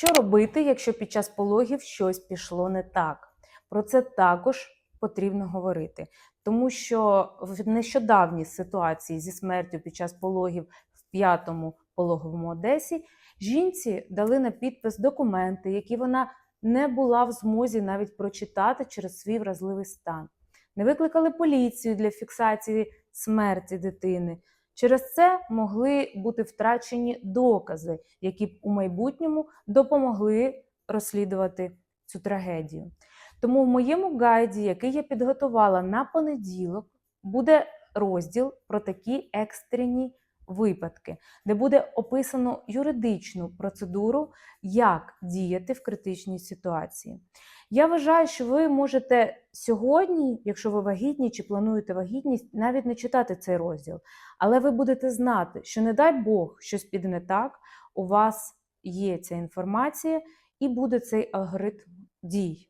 Що робити, якщо під час пологів щось пішло не так? Про це також потрібно говорити, тому що в нещодавній ситуації зі смертю під час пологів в п'ятому пологовому Одесі жінці дали на підпис документи, які вона не була в змозі навіть прочитати через свій вразливий стан. Не викликали поліцію для фіксації смерті дитини. Через це могли бути втрачені докази, які б у майбутньому допомогли розслідувати цю трагедію. Тому в моєму гайді, який я підготувала на понеділок, буде розділ про такі екстрені випадки, де буде описано юридичну процедуру, як діяти в критичній ситуації. Я вважаю, що ви можете сьогодні, якщо ви вагітні чи плануєте вагітність, навіть не читати цей розділ, але ви будете знати, що не дай Бог щось піде не так, у вас є ця інформація і буде цей алгоритм дій.